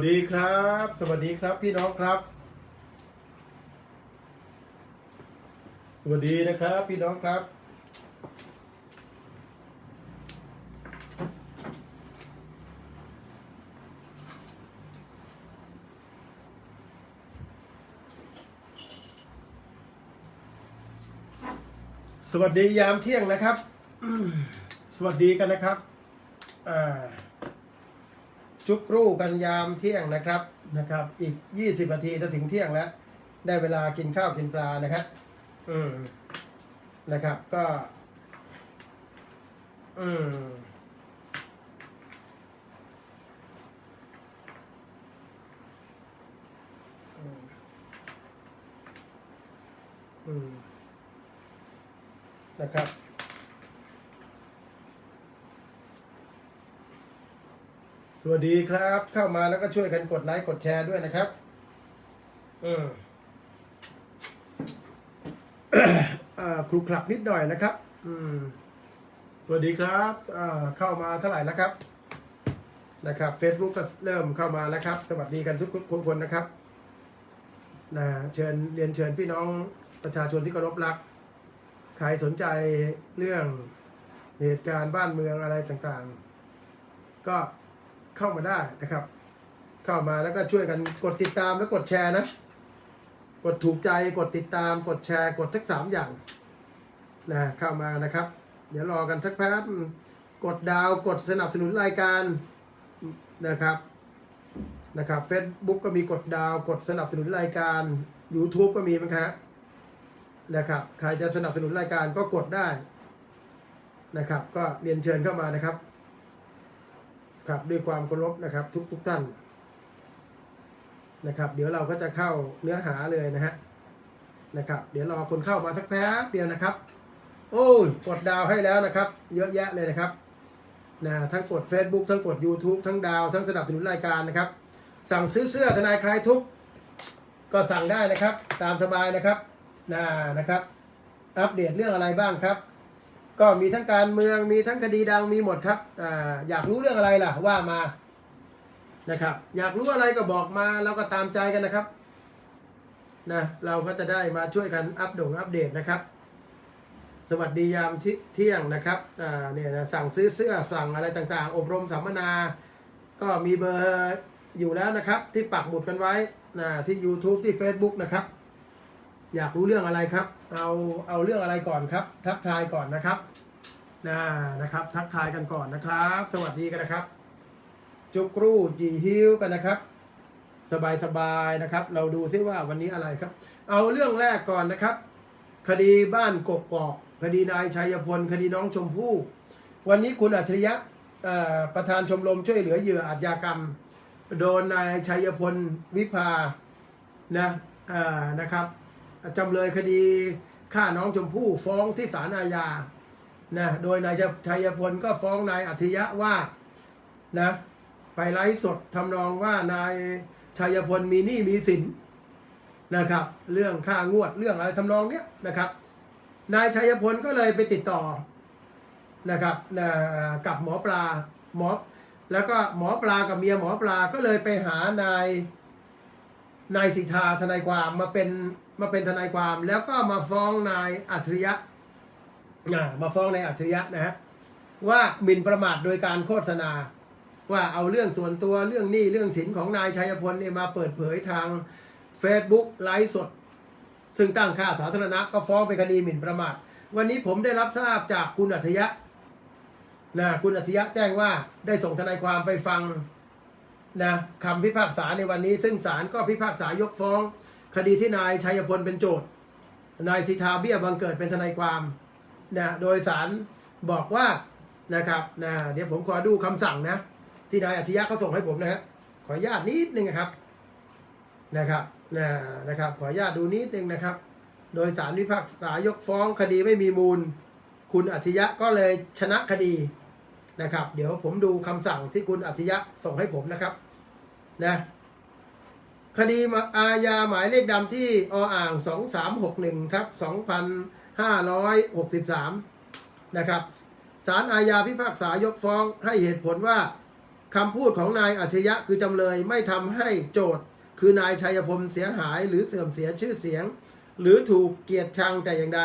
สวัสดีครับ สวัสดีครับพี่น้องครับ สวัสดีนะครับ พี่น้องครับ สวัสดียามเที่ยงนะครับ สวัสดีกันนะครับอ่า จุกรูกันยามเที่ยงนะครับนะครับ อีกยี่สิบนาทีจะถึงเที่ยงแล้ว ได้เวลากินข้าวกินปลานะครับ อืมนะครับ ก็ อืมอืมนะครับ สวัสดีครับ เข้ามาแล้วก็ช่วยกันกดไลค์กดแชร์ด้วยนะครับ อืมครูคลับนิดหน่อยนะครับ อืมสวัสดีครับเข้ามาเท่าไหร่แล้วครับ นะครับ Facebook ก็เริ่มเข้ามาแล้วครับ สวัสดีกันทุกคนนะครับนะเชิญเรียนเชิญพี่น้องประชาชนที่เคารพรัก ใครสนใจเรื่องเหตุการณ์บ้านเมืองอะไรต่างๆ ก็ เข้ามาได้นะครับ เข้ามาแล้วก็ช่วยกันกดติดตามและกดแชร์นะ กดถูกใจกดติดตาม กดแชร์กดทั้งสามอย่างนะเข้ามานะครับ เดี๋ยวรอกันสักแป๊บกดดาวกดสนับสนุนรายการนะครับนะครับ Facebook ก็มีกดดาวกดสนับสนุนรายการ YouTube ก็มีมั้งครับนะครับใครจะสนับสนุนรายการก็กดได้นะครับ ก็เรียนเชิญเข้ามานะครับ ครับด้วยความเคารพนะครับ ทุกทุกท่านนะครับ เดี๋ยวเราก็จะเข้าเนื้อหาเลยนะฮะนะครับ เดี๋ยวรอคนเข้ามาสักแป๊บเดียวนะครับ โอ้ยกดดาวให้แล้วนะครับ เยอะแยะเลยนะครับนะทั้งกด Facebook ทั้งกด YouTube ทั้งดาว ทั้งสนับสนุนรายการนะครับ สั่งซื้อเสื้อทนายคลายทุกก็สั่งได้นะครับ ตามสบายนะครับนะนะครับ อัปเดตเรื่องอะไรบ้างครับ ก็มีทั้งการเมืองมีทั้งคดีดังมีหมดครับอาอยากรู้เรื่องอะไรล่ะว่ามานะครับ อยากรู้อะไรก็บอกมาเราก็ตามใจกันนะครับนะเราก็จะได้มาช่วยกันอัปโดงอัปเดตนะครับ สวัสดียามเที่ยงนะครับอ่าเนี่ยนะสั่งซื้อเสื้อสั่งอะไรต่างๆ อบรมสัมมนา ก็มีเบอร์อยู่แล้วนะครับ ที่ปักหมุดกันไว้นะที่ YouTube ที่ Facebook นะครับ อยากรู้เรื่องอะไรครับ เอาเอาเรื่องอะไรก่อนครับ ทักทายก่อนนะครับนะนะครับ ทักทายกันก่อนนะครับ สวัสดีกันนะครับ จุกรูจีฮิวกันนะครับ สบายสบายๆนะครับ เราดูซิว่าวันนี้อะไรครับ เอาเรื่องแรกก่อนนะครับ คดีบ้านกกอกคดีนายชัยพลคดีน้องชมพู่วันนี้คุณอัจฉริยะประธานชมรมช่วยเหลือเหยื่ออาชญากรรม โดนนายชัยพลวิภานะอ่อนะครับ จำเลยคดีฆ่าน้องชมพู่ฟ้องที่ศาลอาญานะโดยนายชัยพลก็ฟ้องนายอัธยะว่านะไปไลฟ์สดทำนองว่านายชัยพลมีหนี้มีสินนะครับ เรื่องค่างวดเรื่องอะไรทำนองเนี้ยนะครับ นายชัยพลก็เลยไปติดต่อนะครับนะกับหมอปลาหมอแล้วก็หมอปลากับเมียหมอปลาก็เลยไปหานายนายสิทธาทนายความมาเป็น มาเป็นทนายความแล้วก็มาฟ้องนายอัจฉริยะมาฟ้องนายอัจฉริยะนะฮะว่าหมิ่นประมาทโดยการโฆษณา ว่าเอาเรื่องส่วนตัวเรื่องหนี้เรื่องสินของนายชัยพลเนี่ยมาเปิดเผยทาง Facebook ไลฟ์สด ซึ่งตั้งค่าสาธารณะก็ฟ้องเป็นคดีหมิ่นประมาท วันนี้ผมได้รับทราบจากคุณอัธยะนะคุณอัธยะแจ้งว่าได้ส่งทนายความไปฟังนะคำพิพากษาในวันนี้ ซึ่งศาลก็พิพากษายกฟ้อง คดีที่นายชัยพลเป็นโจทย์นายสิทธาเบี้ยบังเกิดเป็นทนายความนะโดยศาลบอกว่านะครับนะเดี๋ยวผมขอดูคำสั่งนะ ที่นายอัธยะเขาส่งให้ผมนะฮะขออนุญาตนิดนึงนะครับนะครับนะนะครับ ขออนุญาตดูนิดนึงนะครับ โดยศาลพิพากษายกฟ้องคดีไม่มีมูล คุณอัธยะก็เลยชนะคดีนะครับ เดี๋ยวผมดูคำสั่งที่คุณอัธยะส่งให้ผมนะครับนะ คดีอาญาหมายเลขดำที่ออ่าง 2361ทับ2563 นะครับศาลอาญาพิพากษายกฟ้องให้เหตุผลว่าคำพูดของนายอัจฉริยะคือจำเลยไม่ทำให้โจทย์คือนายชัยพลเสียหายหรือเสื่อมเสียชื่อเสียง หรือถูกเกียดชังแต่อย่างใด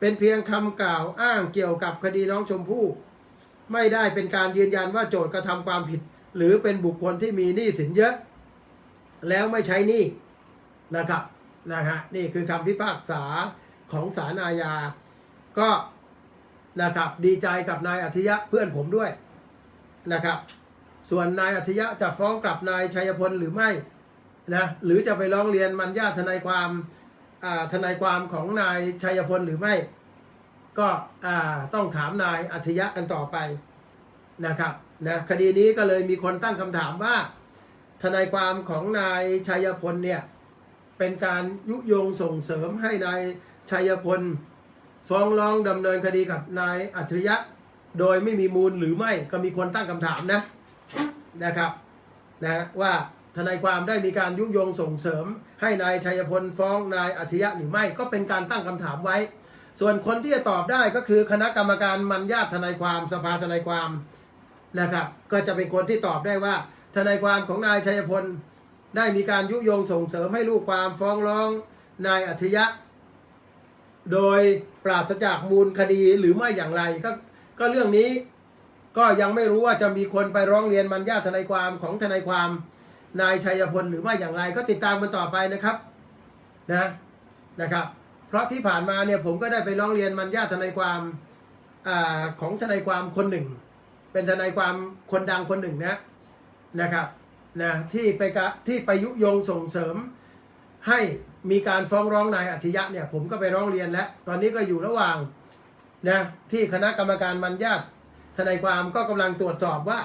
เป็นเพียงคำกล่าวอ้างเกี่ยวกับคดีน้องชมพู่ ไม่ได้เป็นการยืนยันว่าโจทย์กระทำความผิด หรือเป็นบุคคลที่มีหนี้สินเยอะ แล้วไม่ใช้หนี้นะครับนะฮะนี่คือคำพิพากษาของศาลอาญา ก็นะครับดีใจกับนายอัธยะเพื่อนผมด้วยนะครับ ส่วนนายอัธยะจะฟ้องกลับนายชัยพลหรือไม่นะหรือจะไปร้องเรียนมันญาติทนายความอ่าทนายความของนายชัยพลหรือไม่ ก็อ่าต้องถามนายอัธยะกันต่อไปนะครับนะคดีนี้ก็เลยมีคนตั้งคำถามว่า ทนายความของนายชัยพลเนี่ยเป็นการยุยงส่งเสริมให้นายชัยพล ฟ้องร้องดำเนินคดีกับนายอัจฉริยะ โดยไม่มีมูลหรือไม่ก็มีคนตั้งคำถามนะนะครับนะว่าทนายความได้มีการยุยงส่งเสริม ให้นายชัยพลฟ้องนายอัจฉริยะหรือไม่ก็เป็นการตั้งคำถามไว้ ส่วนคนที่จะตอบได้ก็คือคณะกรรมการมันญาตทนายความสภาทนายความนะครับ ก็จะเป็นคนที่ตอบได้ว่า ทนายความของนายชัยพล ได้มีการยุยงส่งเสริมให้ลูกความฟ้องร้องนายอัจฉริยะ โดยปราศจากมูลคดีหรือไม่อย่างไรก็ก็เรื่องนี้ก็ยังไม่รู้ว่าจะมีคนไปร้องเรียนมันญาติทนายความของทนายความนายชัยพลหรือไม่อย่างไรก็ติดตามกันต่อไปนะครับนะนะครับ เพราะที่ผ่านมาเนี่ยผมก็ได้ไปร้องเรียนมันญาติทนายความอาของทนายความคนหนึ่ง เป็นทนายความคนดังคนหนึ่งนะ นะครับนะที่ไปกะที่ไปยุยงส่งเสริม ให้มีการฟ้องร้องนายอัจฉริยะเนี่ยผมก็ไปร้องเรียนแล้ว ตอนนี้ก็อยู่ระหว่างนะที่คณะกรรมการมันญาตทนายความก็กำลังตรวจสอบว่า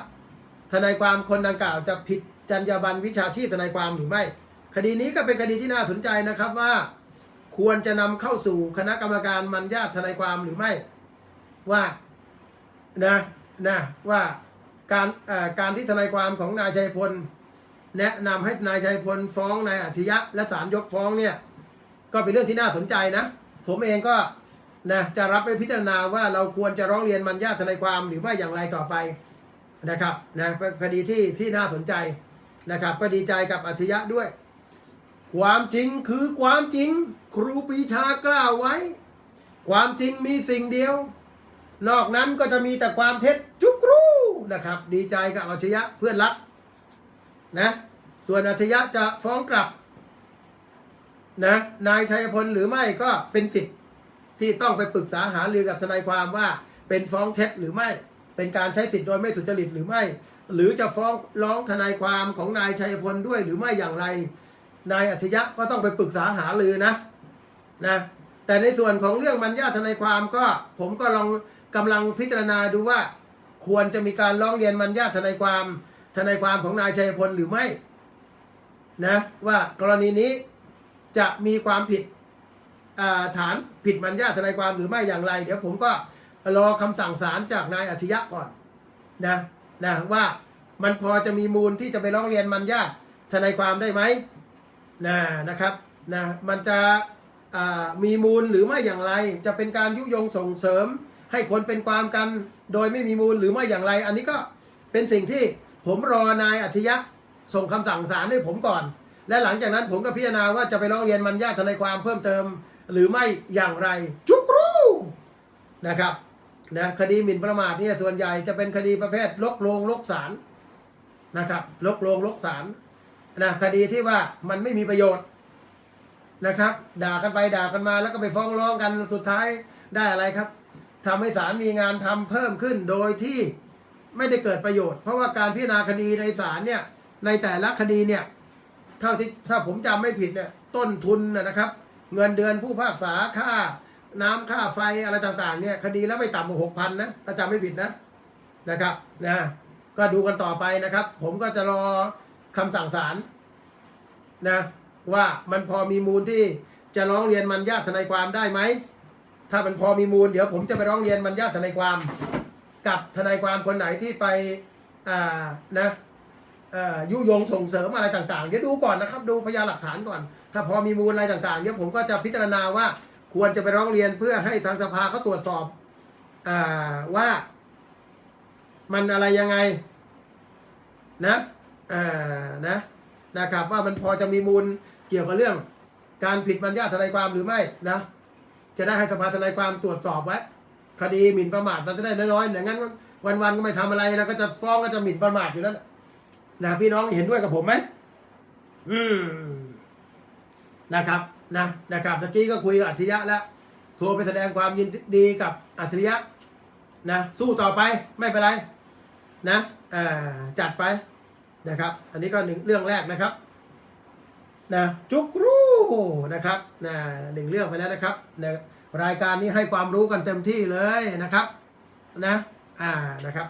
ทนายความคนดังกล่าวจะผิดจรรยาบรรณวิชาชีพทนายความหรือไม่ คดีนี้ก็เป็นคดีที่น่าสนใจนะครับว่า ควรจะนำเข้าสู่คณะกรรมการมันญาตทนายความหรือไม่ ว่านะนะว่า การการที่ทนายความของนายชัยพล แนะนำให้นายชัยพลฟ้องนายอัจฉริยะ และศาลยกฟ้องเนี่ยก็เป็นเรื่องที่น่าสนใจนะ ผมเองก็นะจะรับไปพิจารณาว่าเราควรจะร้องเรียนมันญาติทนายความหรือไม่อย่างไรต่อไปนะครับนะคดีที่ที่น่าสนใจนะครับก็ดีใจกับอัจฉริยะด้วย ความจริงคือความจริงครูปีชากล่าวไว้ ความจริงมีสิ่งเดียว นอกนั้นก็จะมีแต่ความเท็จจุ นะครับ ดีใจกับอัจฉริยะเพื่อนรักนะส่วนอัจฉริยะจะฟ้องกลับนะนายชัยพลหรือไม่ก็เป็นสิทธิ์ที่ต้องไปปรึกษาหารือกับทนายความว่า เป็นฟ้องเท็จหรือไม่ เป็นการใช้สิทธิ์โดยไม่สุจริตหรือไม่ หรือจะฟ้องร้องทนายความของนายชัยพลด้วยหรือไม่อย่างไร นายอัจฉริยะก็ต้องไปปรึกษาหารือนะนะแต่ในส่วนของเรื่องมันญาทนายความก็ผมก็ลองกำลังพิจารณาดูว่า ควรจะมีการร้องเรียนมันญาติทนายความทนายความของนายชัยพลหรือไม่นะว่ากรณีนี้จะมีความผิดฐานผิดมัญญาทนายความหรือไม่อย่างไร เดี๋ยวผมก็รอคำสั่งศาลจากนายอัธยะก่อนนะนะว่ามันพอจะมีมูลที่จะไปร้องเรียนมัญญาทนายความได้ไหมนะนะครับนะมันจะมีมูลหรือไม่อย่างไร จะเป็นการยุยงส่งเสริม ให้คนเป็นความกันโดยไม่มีมูลหรือไม่อย่างไร อันนี้ก็เป็นสิ่งที่ผมรอนายอัธยะส่งคำสั่งศาลให้ผมก่อน และหลังจากนั้นผมก็พิจารณาว่าจะไปร้องเรียนมันญาติทนายความเพิ่มเติม หรือไม่อย่างไร จุกรูนะครับนะคดีหมิ่นประมาทเนี่ยส่วนใหญ่จะเป็นคดีประเภทลกโลงลกศาลนะครับลกโลงลกศาลนะคดีที่ว่ามันไม่มีประโยชน์นะครับ ด่ากันไปด่ากันมาแล้วก็ไปฟ้องร้องกันสุดท้ายได้อะไรครับ ทำให้ศาลมีงานทำเพิ่มขึ้นโดยที่ไม่ได้เกิดประโยชน์ เพราะว่าการพิจารณาคดีในศาลเนี่ยในแต่ละคดีเนี่ยเท่าที่ถ้าผมจำไม่ผิดเนี่ยต้นทุนนะครับ เงินเดือนผู้พากษาค่าน้ำค่าไฟอะไรต่างๆเนี่ยคดีแล้วไม่ต่ำกว่าหกพันนะถ้าจำไม่ผิดนะนะครับนะก็ดูกันต่อไปนะครับ ผมก็จะรอคำสั่งศาลนะว่ามันพอมีมูลที่จะร้องเรียนมันญาติทนายความได้ไหม ถ้ามันพอมีมูลเดี๋ยวผมจะไปร้องเรียนมันญาทนายความ กับทนายความคนไหนที่ไปอ่านะอ่อยุยงส่งเสริมอะไรต่างๆ เดี๋ยวดูก่อนนะครับดูพยานหลักฐานก่อน ถ้าพอมีมูลอะไรต่างๆเดี๋ยวผมก็จะพิจารณาว่าควรจะไปร้องเรียนเพื่อให้ทางสภาเขาตรวจสอบอาว่ามันอะไรยังไงนะอ่านะนะครับว่ามันพอจะมีมูลเกี่ยวกับเรื่อง การผิดบรรยาทนายความหรือไม่นะ จะได้ให้สภาทนายความตรวจสอบไว้คดีหมิ่นประมาทเราจะได้น้อยๆอย่างนั้นวันๆก็ไม่ทำอะไรแล้วก็จะฟ้องก็จะหมิ่นประมาทอยู่แล้วนะนะพี่น้องเห็นด้วยกับผมไหมอืมนะครับนะนะครับตะกี้ก็คุยกับอัจฉริยะแล้วโทรไปแสดงความยินดีกับอัจฉริยะนะสู้ต่อไปไม่เป็นไรนะอ่าจัดไปนะครับ อันนี้ก็หนึ่งเรื่องแรกนะครับ นะจุกรู้นะครับนะหนึ่งเรื่องไปแล้วนะครับนะรายการนี้ให้ความรู้กันเต็มที่เลยนะครับนะอ่านะครับ